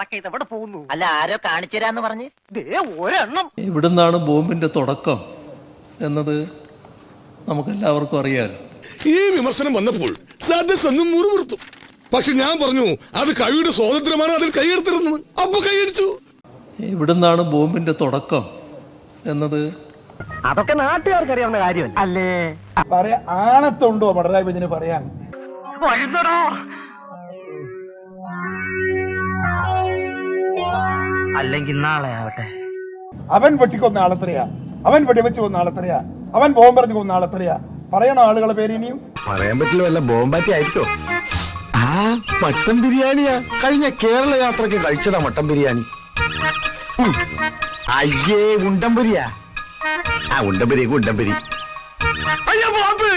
ഇത് എവിടെ പോകുന്നു? അല്ല ആരോ കാണിച്ചു തരാന്ന് പറഞ്ഞ്. ദേ ഒരെണ്ണം. ഇവിടുന്നാണ് ബോംബിന്റെ തുടക്കം എന്നത് നമുക്കെല്ലാവർക്കും അറിയാലോ. ഈ വിമർശനം വന്നപ്പോൾ സദസ്സൊന്നും മുറിവുറുത്തു പക്ഷെ ഞാൻ പറഞ്ഞു അത് കവിയുടെ സ്വാതന്ത്ര്യമാണ് അതിൽ കൈയെടുത്തിരുന്നത്. അപ്പൊ കൈയടിച്ചു. ഇവിടുന്നാണ് ബോംബിന്റെ തുടക്കം എന്നത്? അതൊക്കെ നാട്ടുകാർക്ക് അറിയാവുന്ന കാര്യം അല്ലേ? പറയാ ആണത്തുണ്ടോ പിണറായി വിജയന് പറയാൻ? വരുന്നടോ അല്ലെങ്കിൽ നാളെ ആവട്ടെ. അവൻ വെട്ടിക്കൊന്ന ആളെത്രയാ അവൻ വെടിവെച്ച് കൊന്ന ആളെത്രയാ അവൻ ബോംബെറിഞ്ഞ് കൊന്ന ആളെത്രയാ പറയണ ആളുകളെ പേര് ഇനിയും? പറയാൻ പറ്റില്ല വല്ല ബോംബാറ്റി ആയിരിക്കോ? ആ മട്ടൻ ബിരിയാണിയാ. കഴിഞ്ഞ കേരള യാത്രയ്ക്ക് കഴിച്ചതാ മട്ടൻ ബിരിയാണി. അയ്യേ ഉണ്ടംപുരിയാ ആ ഉണ്ടംപുരി ഉണ്ടംപുരി അയ്യോ ബോംബ്!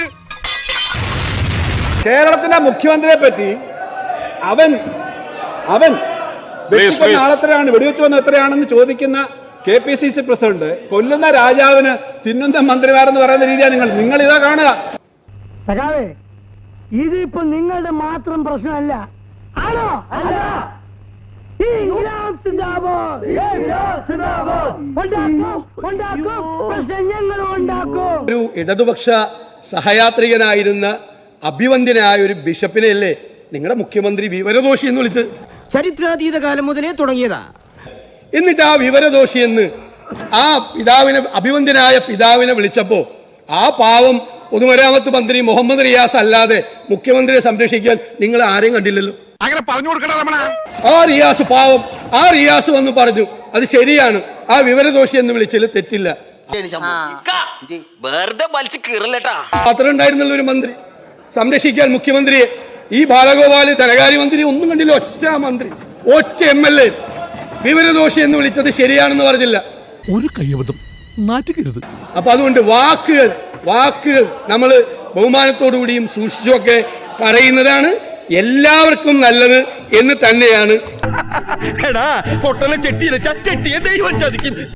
കേരളത്തിന്റെ മുഖ്യമന്ത്രിയെ പറ്റി അവൻ അവൻ വെട്ടിക്കൊന്ന ആളെത്രയാണ്? വെടിവെച്ച് വന്ന എത്രയാണെന്ന് ചോദിക്കുന്ന K P C C president കൊല്ലുന്ന രാജാവിന് തിന്നുന്ന മന്ത്രിമാരെന്ന് പറയുന്ന രീതിയാണ് നിങ്ങൾ. നിങ്ങൾ ഇതാ കാണുക. സഖാവേ ഇതിപ്പോ നിങ്ങളുടെ മാത്രം പ്രശ്നമല്ല. ആണോ? അല്ല. ഒരു ഇടതുപക്ഷ സഹയാത്രികനായിരുന്ന അഭിവന്ദ്യനായ ഒരു ബിഷപ്പിനെയല്ലേ നിങ്ങളുടെ മുഖ്യമന്ത്രി വിവരദോഷി എന്ന് വിളിച്ചത് ചരിത്രാതീത കാലം മുതലേ തുടങ്ങിയതാ. എന്നിട്ട് ആ വിവരദോഷി എന്ന് ആ പിതാവിനെ അഭിവന്ദ്യനായ പിതാവിനെ വിളിച്ചപ്പോ ആ പാവം പൊതുമരാമത്ത് മന്ത്രി മുഹമ്മദ് റിയാസ് അല്ലാതെ മുഖ്യമന്ത്രിയെ സംരക്ഷിക്കാൻ നിങ്ങൾ ആരെയും കണ്ടില്ലല്ലോ. അങ്ങനെ പറഞ്ഞു കൊടുക്കണ ആ റിയാസ് പാവം ആ റിയാസ് വന്ന് പറഞ്ഞു അത് ശരിയാണ്. ആ വിവരദോഷി എന്ന് വിളിച്ചതിൽ തെറ്റില്ല. വെറുതെ ഉണ്ടായിരുന്നല്ലോ ഒരു മന്ത്രി. സംരക്ഷിക്കാൻ മുഖ്യമന്ത്രിയെ ഈ ബാലഗോപാൽ ധനകാര്യമന്ത്രി ഒന്നും കണ്ടില്ല ഒറ്റ മന്ത്രി ഒറ്റ എം എൽ എ. വിവരദോഷി എന്ന് വിളിച്ചത് ശരിയാണെന്ന് പറഞ്ഞില്ല. ഒരു കയ്യബദ്ധം അപ്പൊ അതുകൊണ്ട് വാക്കുകൾ വാക്കുകൾ നമ്മൾ ബഹുമാനത്തോടുകൂടിയും സൂക്ഷിച്ചുമൊക്കെ പറയുന്നതാണ് എല്ലാവർക്കും നല്ലത് എന്ന് തന്നെയാണ്. എടാ പൊട്ടനെ ചെട്ടി ചെട്ടിയെ ദൈവം ചതിക്കും.